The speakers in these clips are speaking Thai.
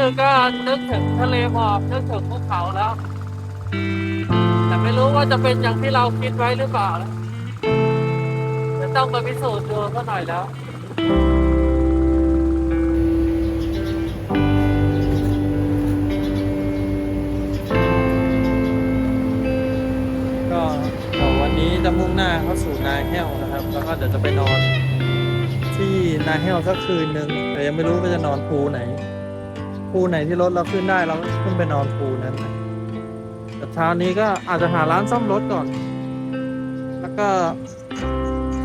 ่อก็นึกถึงทะเลหมอกนึกถึงภูเขาแล้ว แต่ไม่รู้ว่าจะเป็นอย่างที่เราคิดไว้หรือเปล่านะเดี๋ยวต้องไปพิสูจน์ดูสักหน่อยแล้วก็เดี๋ยววันนี้จะมุ่งหน้าเข้าสู่นาแห้วนะครับ แล้วก็เดี๋ยวจะไปนอนที่นาแห้วสักคืนหนึ่งแต่ยังไม่รู้ว่าจะนอนภูไหน ภูไหนที่รถเราขึ้นได้เราก็ขึ้นไปนอนภูนั้นนะแต่เช้านี้ก็อาจจะหาร้านซ่อมรถก่อน แล้วก็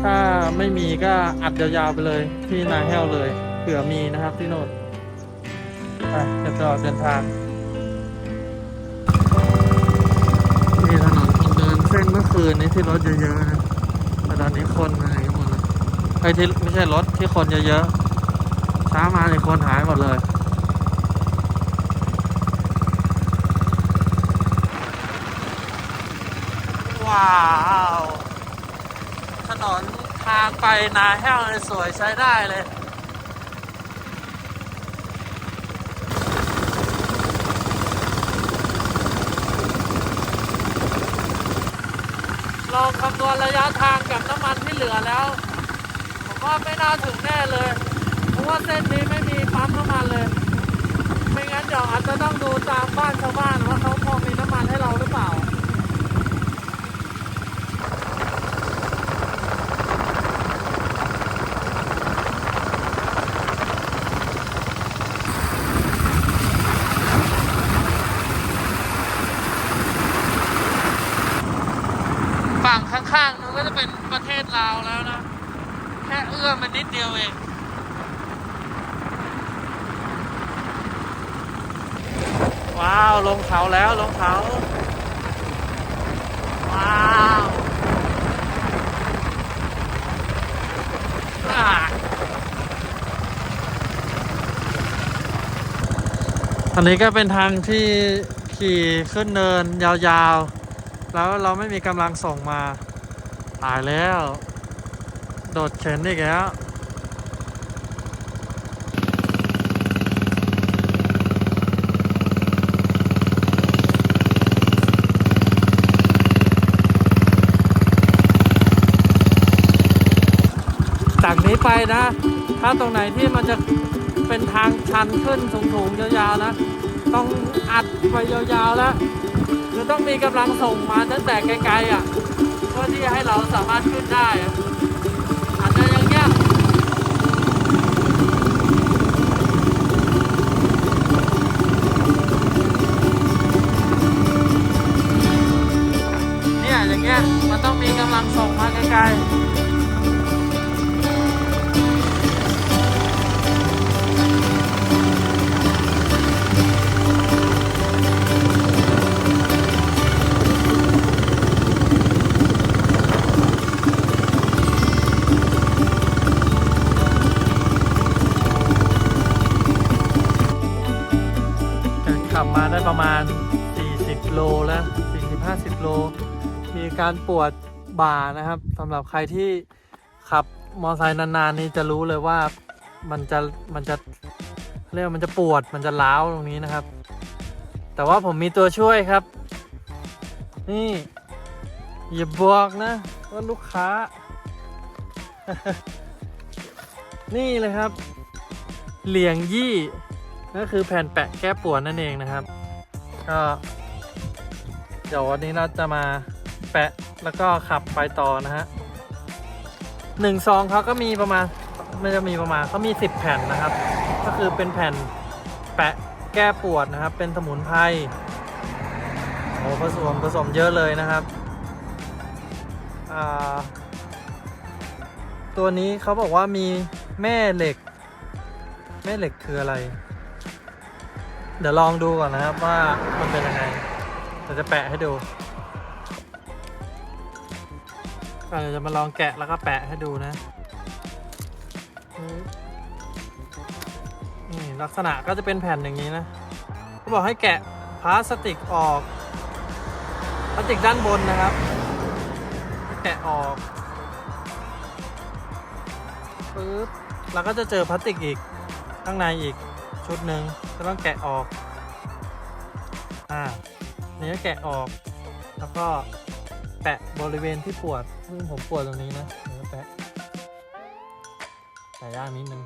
ถ้าไม่มีก็อัดยาวๆไปเลยที่นาแห้วเลยเผื่อมีนะครับที่โน่นไปจะต่อเดินทางนี่ถนนคนเดินเส้นเมื่อคืนนี้ที่รถเยอะๆนะแต่ตอนนี้คนอะไรกันหมดเลยไอ้ที่ไม่ใช่รถที่คนเยอะๆช้ามาเนี่ยคนหายหมดเลย ว้าว ถนนทางไปนาแห้วเลยสวยใช้ได้เลยลองคำนวณระยะทางกับน้ำมันที่เหลือแล้ว ผมว่าไม่น่าถึงแน่เลย เพราะว่าเส้นนี้ไม่มีปั๊มน้ำมันเลย ไม่งั้นเดี๋ยวอาจจะต้องดูตามบ้านชาวบ้านว่าเขาพอมีน้ำมันให้เราหรือเปล่า ฝั่งข้างๆนู้นก็จะเป็นประเทศลาวแล้วนะ แค่เอื้อมมั นิดเดียวเองว้าว ลงเขาแล้วลงเขา ว้าวอ่าอันนี้ก็เป็นทางที่ขี่ขึ้นเนินยาวๆ แล้วเราไม่มีกำลังส่งมา ตายแล้ว โดดเข็นอีกแล้ว ไปนะ ถ้าตรงไหนที่มันจะเป็นทางชันขึ้นสูงๆยาวๆนะ ต้องอัดไปยาวๆแล้วคือต้องมีกำลังส่งมาตั้งแต่ไกลๆอะเพื่อที่ให้เราสามารถขึ้นได้อะอาจจะอย่างเงี้ยเนี่ยอย่างเงี้ยมันต้องมีกำลังส่งมาไกลๆ การปวดบ่านะครับสำหรับใครที่ขับมอเตอร์ไซค์นานๆนี่จะรู้เลยว่ามันจะมันจะเรียกมันจะปวดมันจะล้าวตรงนี้นะครับ แต่ว่าผมมีตัวช่วยครับ นี่อย่าบอกนะว่าลูกค้า นี่เลยครับ เหลียงยี่ก็คือแผ่นแปะแก้ปวดนั่นเองนะครับ ก็เดี๋ยววันนี้เราจะมา แปะแล้วก็ขับไปต่อนะฮะหนึ่งซองเขาก็มีประมาณไม่จะมีประมาณเขามีสิบแผ่นนะครับ ก็คือเป็นแผ่นแปะแก้ปวดนะครับ เป็นสมุนไพรโอ้ผสมผสมเยอะเลยนะครับตัวนี้เขาบอกว่ามีแม่เหล็ก แม่เหล็กคืออะไร เดี๋ยวลองดูก่อนนะครับว่ามันเป็นยังไงเดี๋ยวจะแปะให้ดู เดี๋ยวจะมาลองแกะแล้วก็แปะให้ดูนะ นี่ลักษณะก็จะเป็นแผ่นอย่างนี้นะเขาบอกให้แกะพลาสติกออกพลาสติกด้านบนนะครับ แกะออกปึ๊บเราก็จะเจอพลาสติกอีกข้างในอีกชุดหนึ่งก็ต้องแกะออก อ่าเนี้แกะออก แล้วก็ แปะบริเวณที่ปวดซึ่งผมปวดตรงนี้นะเดี๋ยวแปะแปะย่างนิดนึง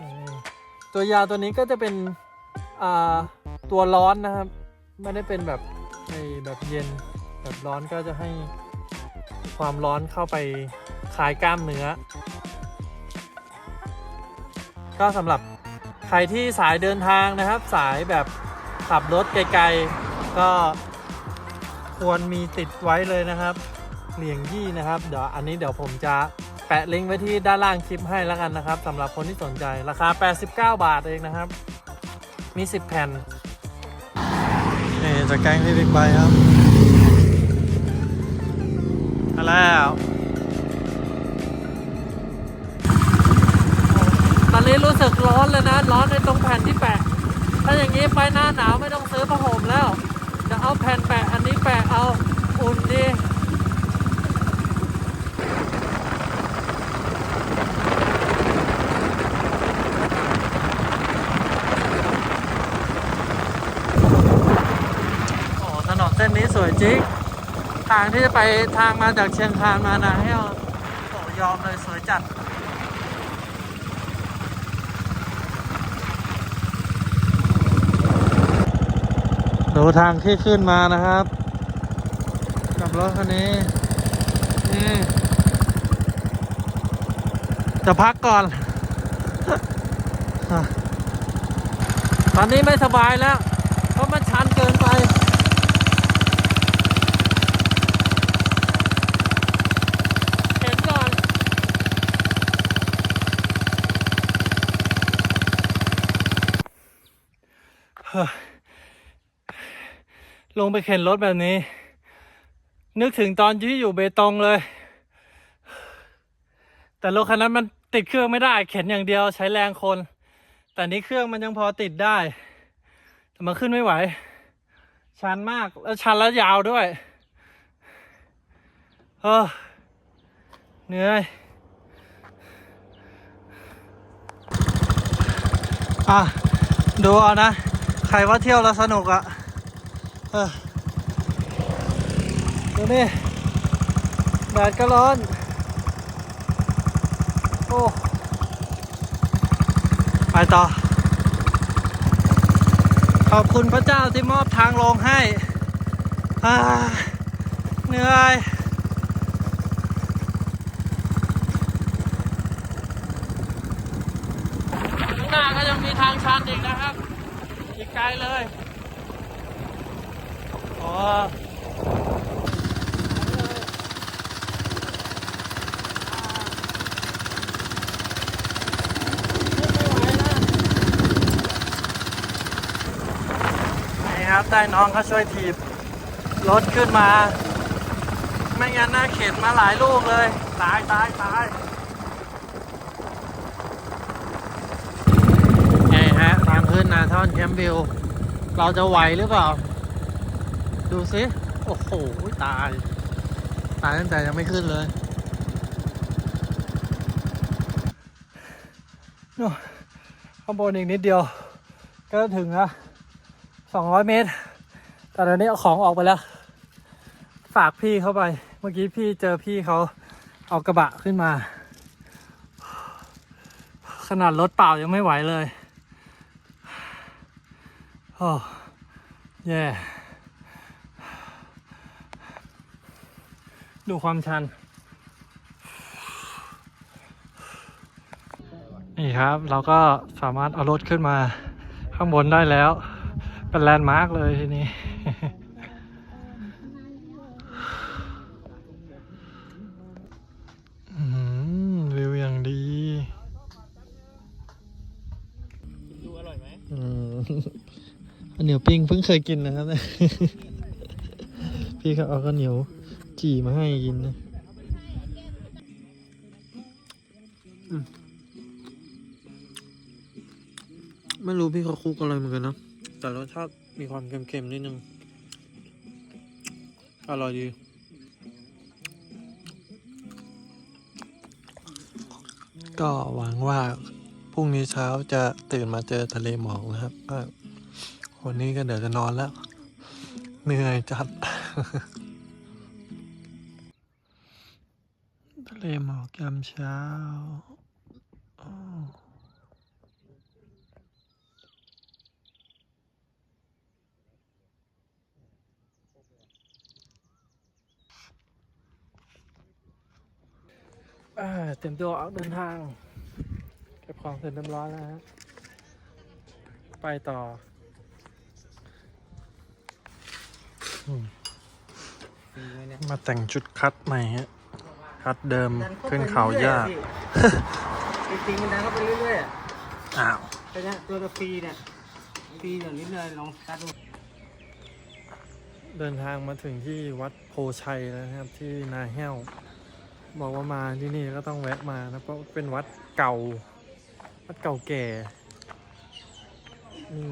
นี่ตัวยาตัวนี้ก็จะเป็นตัวร้อนนะครับ ไม่ได้เป็นแบบแบบเย็นแบบร้อนก็จะให้ความร้อนเข้าไปคลายกล้ามเนื้อ ก็สำหรับใครที่สายเดินทางนะครับ สายแบบขับรถไกลๆ ก็ควรมีติดไว้เลยนะครับเหลียงยี่นะครับ เดี๋ยวอันนี้เดี๋ยวผมจะแปะลิงก์ไว้ที่ด้านล่างคลิปให้แล้วกันนะครับสำหรับคนที่สนใจราคา 89 บาทเองนะครับ มี 10 แผ่นนี่จะแกล้งพี่บิ๊กไบค์ครับมาแล้วตอนนี้รู้สึกร้อนเลยนะ ร้อนในตรงแผ่นที่แปะ ถ้าอย่างนี้ไปหน้าหนาวไม่ต้องซื้อผ้าห่มแล้ว จะเอาแผ่นแปะอันนี้แปะเอาอุ่นดีโอ้ถนนเส้นนี้สวยจริง ทางที่จะไปทางมาจากเชียงคานมานะให้เอาโอยอมเลยสวยจัด ดูทางที่ขึ้นมานะครับ กับรถคันนี้นี่จะพักก่อน ตอนนี้ไม่สบายแล้ว ลงไปเข็นรถแบบนี้ นึกถึงตอนที่อยู่เบตงเลย แต่รถคันนั้นมันติดเครื่องไม่ได้ เข็นอย่างเดียวใช้แรงคน แต่นี้เครื่องมันยังพอติดได้ แต่มันขึ้นไม่ไหว ชันมากแล้วชันแล้วยาวด้วยเออเหนื่อยอะ ดูเอานะ ใครว่าเที่ยวแล้วสนุกอะเออ ดูนี่แดดก็ร้อน โอ้ ไปต่อ ขอบคุณพระเจ้าที่มอบทางลงให้เหนื่อยข้างหน้าก็ยังมีทางชันอีกนะครับ อีกไกลเลย อ๋อนี่ครับได้น้องเขาช่วยถีบรถขึ้นมา ไม่งั้นน่าเข็นมาหลายลูกเลย ตายตายตายไงฮะทางขึ้นนาท่อนแคมป์วิว เราจะไหวหรือเปล่า ดูสิ โอ้โห ตาย ตายตั้งแต่ยังไม่ขึ้นเลยโน่ข้างบนอีกนิดเดียว ก็ถึงละสองร้อยเมตร แต่ตอนนี้เอาของออกไปแล้ว ฝากพี่เข้าไป เมื่อกี้พี่เจอพี่เขาเอากระบะขึ้นมา ขนาดรถเปล่ายังไม่ไหวเลย โอ้ แย่ ดูความชัน นี่ครับเราก็สามารถเอารถขึ้นมา ข้างบนได้แล้ว เป็นแลนด์มาร์กเลยทีนี้วิวอย่างดีดูอร่อยไหมอืมข้าวเหนียวปิ้งเพิ่งเคยกินนะครับ พี่เขาเอาข้าวเหนียว จี่มาให้กินนะมไม่รู้พี่เขาคุกอะไรเหมือนกันนะ แต่รสชาติมีความเค็มๆนิดนึง อร่อยดีก็หวังว่าพรุ่งนี้เช้าจะตื่นมาเจอทะเลหมอกนะครับก็วันนี้ก็เดี๋ยวจะนอนแล้ว เหนื่อยจัด เลหมอกยามเช้าอ้าวอ่าเต็มตัวออกเดินทางเก็บของเสร็จเรียบร้อยแล้วฮะไปต่ออืมมาแต่งชุดคัดใหม่ฮะ คัดเดิมขึ้นเขายากจริงๆมันดังเข้าไปเรื่อยๆอะอ้าวแต่เนี่ยตัวละฟรีเนี่ยฟรีอย่างนี้เลยลองสตาร์ทดูเดินทางมาถึงที่วัดโพชัยแล้วนะครับที่นาแห้ว บอกว่ามาที่นี่ก็ต้องแวะมานะเพราะเป็นวัดเก่า วัดเก่าแก่มี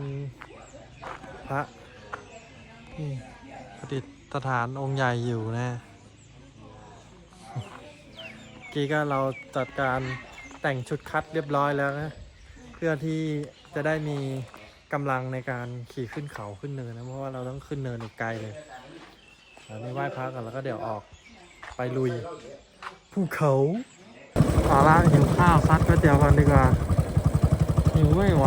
พระนี่ประดิษฐานองค์ใหญ่อยู่นะเมื่อ กี้ก็เราจัดการแต่งชุดคัดเรียบร้อยแล้วนะเพื่อที่จะได้มีกำลังในการขี่ขึ้นเขาขึ้นเนินนะเพราะว่าเราต้องขึ้นเนินอีกไกลเลยเราได้ไหว้พระกันแล้วก็เดี๋ยวออกไปลุยภูเขาเอาละหิวข้าวซัดก๋วยเตี๋ยวกันดีกว่าหิวไม่ไหว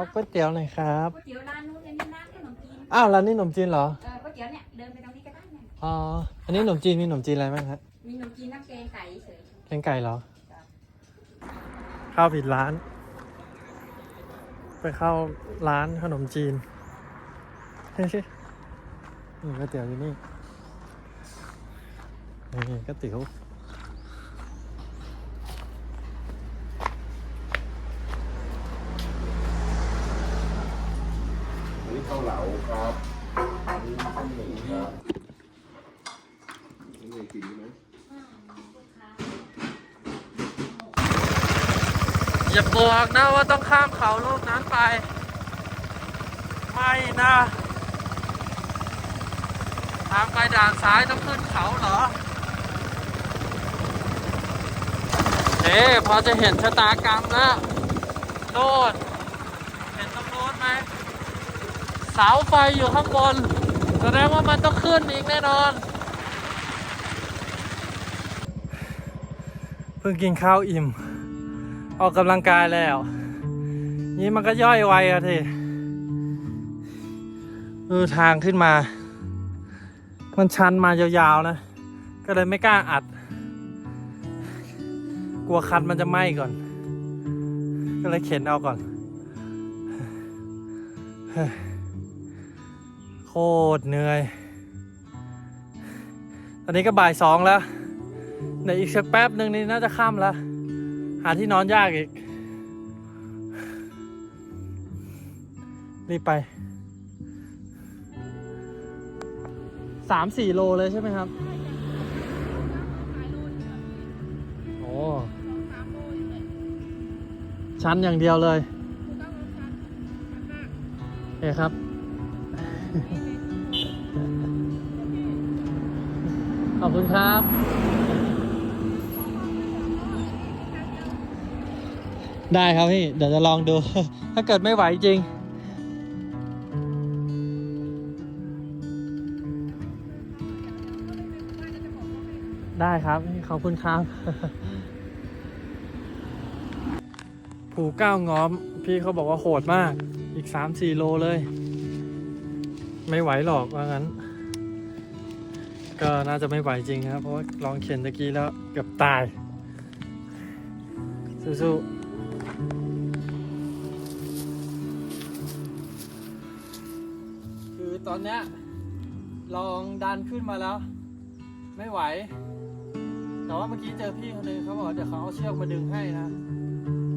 เอาก๋วยเตี๋ยวหน่อยครับก๋วยเตี๋ยวร้านนู้นอันนี้ร้านขนมจีนอ้าวร้านนี้ขนมจีนเหรอเออก๋วยเตี๋ยวเนี่ยเดินไปตรงนี้ก็ได้เนี่ยอ๋ออันนี้ขนมจีนมีขนมจีนอะไรบ้างครับมีขนมจีนน้ำแกงไก่เฉยแกงไก่เหรอเข้าผิดร้าน ไปเข้าร้านขนมจีนเฮ้ยนี่ก๋วยเตี๋ยวอยู่นี่นี่ก๋วยเตี๋ยว นะว่าต้องข้ามเขาลูกนั้นไป ไม่นะทางไปด่านซ้ายต้องขึ้นเขาเหรอเอ๊พอจะเห็นชะตากรรมแล้วโน่นเห็นตรงโน้นไหมเสาไฟอยู่ข้างบน แสดงว่ามันต้องขึ้นอีกแน่นอน เพิ่งกินข้าวอิ่ม ออกกำลังกายแล้ว นี่มันก็ย่อยไวอะทีเออทางขึ้นมา มันชันมายาวๆนะ ก็เลยไม่กล้าอัด กลัวคันมันจะไหม้ก่อน ก็เลยเข็นเอาก่อน โคตรเหนื่อย ตอนนี้ก็บ่ายสองแล้วเดี๋ยวอีกสักแป๊บหนึ่งนี่น่าจะค่ำแล้ว หาที่นอนยากอีก รีบไปสามสี่โลเลยใช่ไหมครับ โอ้ชั้นอย่างเดียวเลยโอเคครับ ขอบคุณครับ ได้ครับพี่ เดี๋ยวจะลองดู ถ้าเกิดไม่ไหวจริง ได้ครับพี่ขอบคุณครับภูเก้าง้อม พี่เขาบอกว่าโหดมาก อีกสามสี่โลเลย ไม่ไหวหรอกว่างั้น ก็น่าจะไม่ไหวจริงครับ เพราะว่าลองเข็นตะกี้แล้วเกือบตาย สู้ๆ ตอนเนี้ยลองดันขึ้นมาแล้ว ไม่ไหว แต่ว่าเมื่อกี้เจอพี่คนนึงเขาบอกเดี๋ยวเขาเอาเชือกมาดึงให้นะ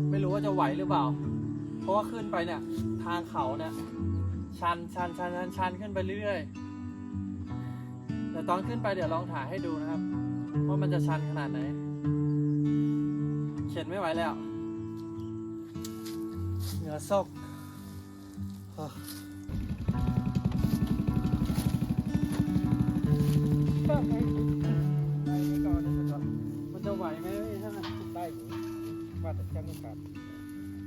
ไม่รู้ว่าจะไหวหรือเปล่า เพราะว่าขึ้นไปเนี่ย ทางเขาเนี่ยชันชันชันชันชันขึ้นไปเรื่อยๆแต่ตอนขึ้นไปเดี๋ยวลองถ่ายให้ดูนะครับ ว่ามันจะชันขนาดไหน เข็นไม่ไหวแล้วเหนือซก ก็ไปไปก่อนนะครับมันจะไหวไหมถ้าได้อยู่ว่าแต่แค่ไม่ขาด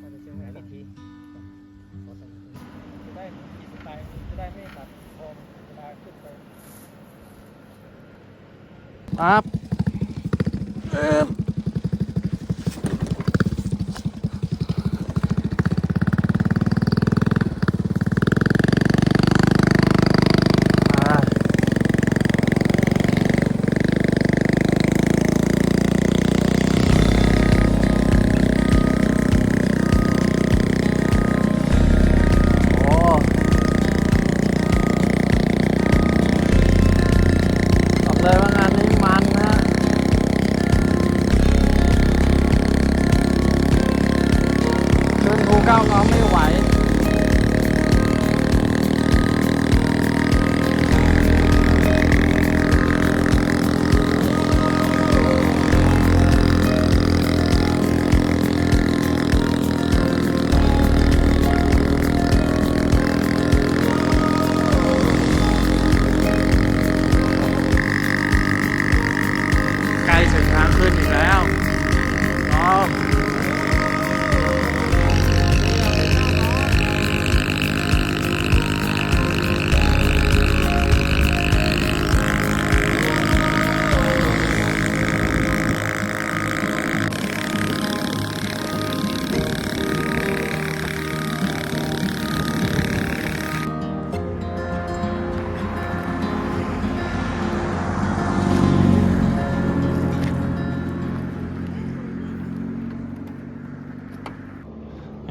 ว่าแต่แค่ไม่ขาดทีจะได้ขีดไปจะได้ไม่ตัดพอเวลาขึ้นไปครับเออ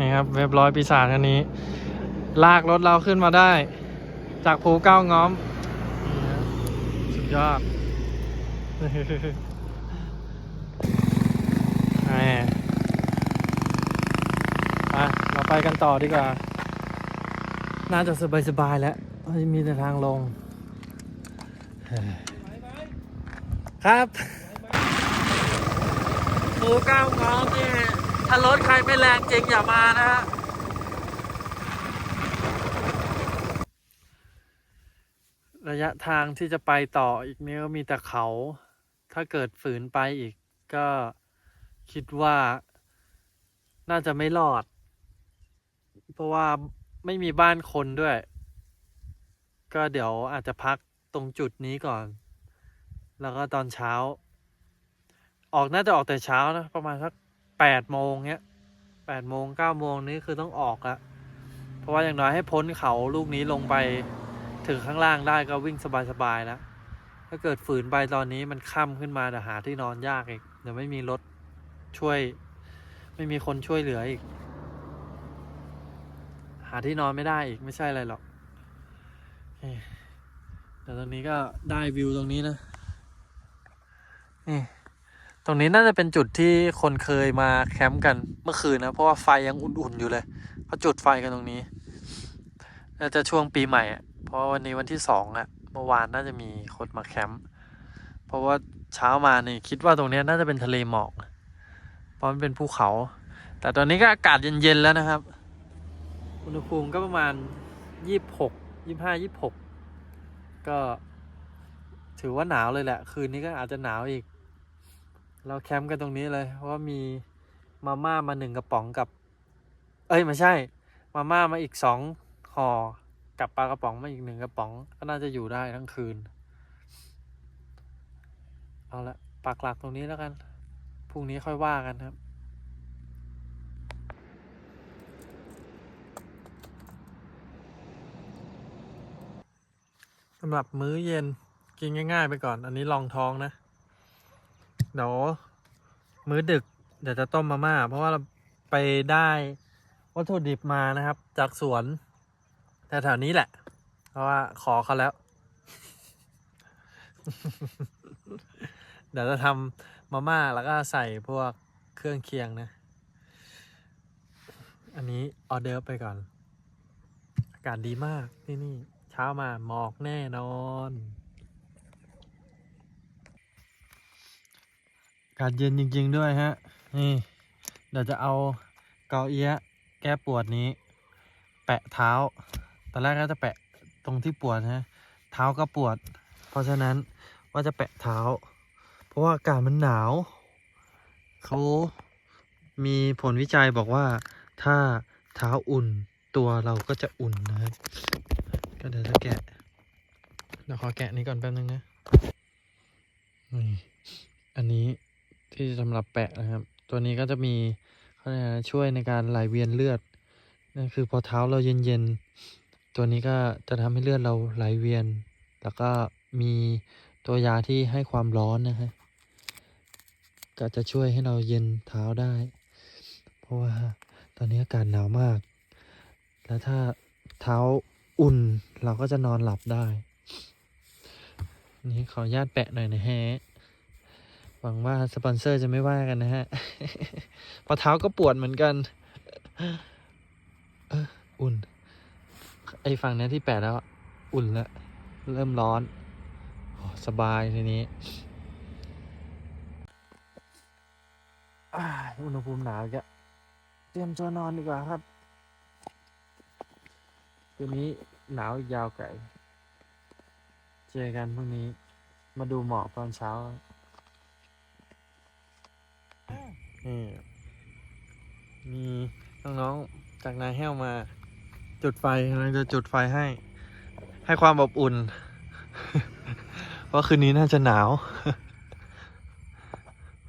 นี่ครับ เว็บร้อยปีศาจคันนี้ ลากรถเราขึ้นมาได้ จากภูเก้าง้อม สุดยอดไปเราไปกันต่อดีกว่า น่าจะสบายๆแล้วมีแต่ทางลง ครับภูเก้าง้อมนี่ ถ้ารถใครไม่แรงจริงอย่ามานะฮะระยะทางที่จะไปต่ออีกนี้ก็มีแต่เขา ถ้าเกิดฝืนไปอีกก็คิดว่าน่าจะไม่รอด เพราะว่าไม่มีบ้านคนด้วย ก็เดี๋ยวอาจจะพักตรงจุดนี้ก่อน แล้วก็ตอนเช้า ออกน่าจะออกแต่เช้านะ ประมาณสัก แปดโมงเนี้ยแปดโมงเก้าโมงนี้คือต้องออกละเพราะว่าอย่างน้อยให้พ้นเขาลูกนี้ลงไปถึงข้างล่างได้ก็วิ่งสบายๆแล้วถ้าเกิดฝืนไปตอนนี้มันค่ำขึ้นมาเดี๋ยวหาที่นอนยากอีกเดี๋ยวไม่มีรถช่วย ไม่มีคนช่วยเหลืออีก หาที่นอนไม่ได้อีกไม่ใช่อะไรหรอกแต่ตรงนี้ก็ได้วิวตรงนี้นะนี่ ตรงนี้น่าจะเป็นจุดที่คนเคยมาแคมป์กันเมื่อคืนนะ เพราะว่าไฟยังอุ่นๆอยู่เลยเขาจุดไฟกันตรงนี้น่าจะช่วงปีใหม่อะเพราะวันนี้วันที่สองอะเมื่อวานน่าจะมีคนมาแคมป์เพราะว่าเช้ามานี่คิดว่าตรงนี้น่าจะเป็นทะเลหมอก เพราะมันเป็นภูเขา แต่ตอนนี้ก็อากาศเย็นๆแล้วนะครับ อุณหภูมิก็ประมาณยี่สิบหกยี่ห้ายี่หกก็ถือว่าหนาวเลยแหละ คืนนี้ก็อาจจะหนาวอีก เราแคมป์กันตรงนี้เลยเพราะว่ามีมาม่ามาหนึ่งกระป๋องกับ เอ้ยไม่ใช่ มาม่ามาอีกสองห่อกับปลากระป๋องมาอีกหนึ่งกระป๋อง ก็น่าจะอยู่ได้ทั้งคืน เอาละปักหลักตรงนี้แล้วกันพรุ่งนี้ค่อยว่ากันครับสำหรับมื้อเย็นกินง่าย ๆ ไปก่อน อันนี้ลองท้องนะ เดี๋ยวมื้อดึกเดี๋ยวจะต้มมาม่า เพราะว่าเราไปได้วัตถุดิบมานะครับ จากสวนแถวๆนี้แหละ เพราะว่าขอเขาแล้ว เดี๋ยวจะทำมาม่าแล้วก็ใส่พวกเครื่องเคียงนะ อันนี้ออเดอร์ไปก่อน อากาศดีมากที่นี่ เช้ามาหมอกแน่นอน อา กาศเย็นจริง ๆ ด้วยฮะ นี่ เดี๋ยวจะเอาเกาเอี้ยะแก้ปวดนี้ แปะเท้า ตอนแรกก็จะแปะตรงที่ปวดนะเท้าก็ปวด เพราะฉะนั้นว่าจะแปะเท้า เพราะว่าอากาศมันหนาว เขามีผลวิจัยบอกว่า ถ้าเท้าอุ่นตัวเราก็จะอุ่นนะครับ ก็เดี๋ยวจะแกะ เดี๋ยวขอแกะนี้ก่อนแป๊บนึงนะ นี่ อันนี้ ที่สำหรับแปะนะครับ ตัวนี้ก็จะมีเขาเรียกช่วยในการไหลเวียนเลือดนั่นคือพอเท้าเราเย็นๆ ตัวนี้ก็จะทำให้เลือดเราไหลเวียน แล้วก็มีตัวยาที่ให้ความร้อนนะฮะก็จะช่วยให้เราเย็นเท้าได้ เพราะว่าตอนนี้อากาศหนาวมาก แล้วถ้าเท้าอุ่นเราก็จะนอนหลับได้ นี่ขออนุญาตแปะหน่อยนะฮะ วังว่าสปอนเซอร์จะไม่ว่ากันนะฮะเพราะเท้าก็ปวดเหมือนกันเอออุ่น ไอ้ฝั่งนี้ที่แปะแล้ว อุ่นแล้ว เริ่มร้อนอสบายทีนี้อุณหภูมิหนาวอีกเตรียมตัวนอนดีกว่าครับคืนนี้หนาวยาวไกลเจอกันพรุ่งนี้ มาดูหมอกตอนเช้า นี่มีน้องๆจากนายแห้วมา จุดไฟกำลังจะจุดไฟให้ ให้ความอบอุ่น เพราะคืนนี้น่าจะหนาว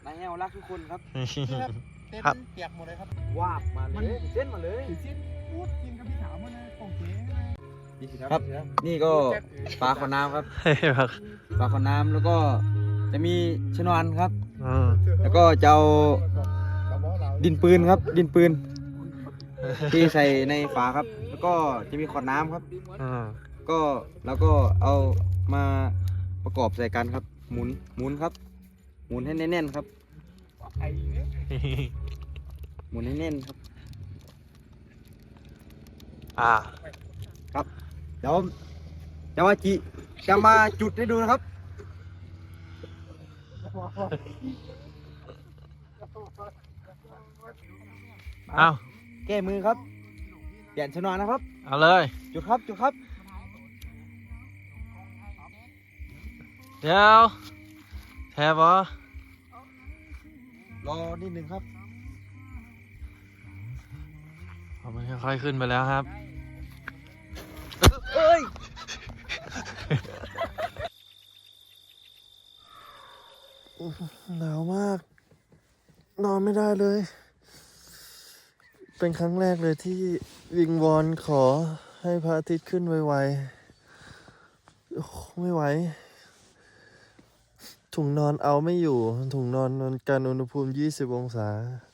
นายแอลรักทุกคนครับเต้นครับเปียกหมดเลยครับวาบมาเลยเส้นมาเลยถือชิ้นพูดกินกับพี่ถามมาเลยของเจ๊ครับ นี่ก็ปลาขอน้ำครับเฮ้ยแบบปลาขอน้ำแล้วก็จะมีชนวนครับอืม แล้วก็จะเอาดินปืนครับ ดินปืน ที่ใส่ในฝาครับ แล้วก็จะมีขวดน้ำครับอืมก็แล้วก็เอามาประกอบใส่กันครับ หมุนหมุนครับ หมุนให้แน่นๆครับ หมุนให้แน่นครับ อ่าเดี๋ยวจะมาจิจะมาจุดให้ดูนะครับ เอาแก้มือครับเปลี่ยนชนวนนะครับ เอาเลย จุดครับ จุดครับ เดี๋ยวแทบอรอนิดนึงครับมันค่อยๆขึ้นไปแล้วครับ เอ้ย หนาวมาก นอนไม่ได้เลย เป็นครั้งแรกเลยที่วิงวอนขอให้พระอาทิตย์ขึ้นไวๆไม่ไหว ถุงนอนเอาไม่อยู่ ถุงนอนนอนกันอุณหภูมิ 20 องศา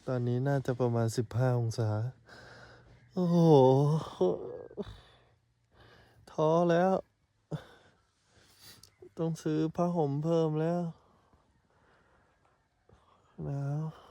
ตอนนี้น่าจะประมาณ 15 องศา โอ้โห ท้อแล้ว ต้องซื้อผ้าห่มเพิ่มแล้ว หนาว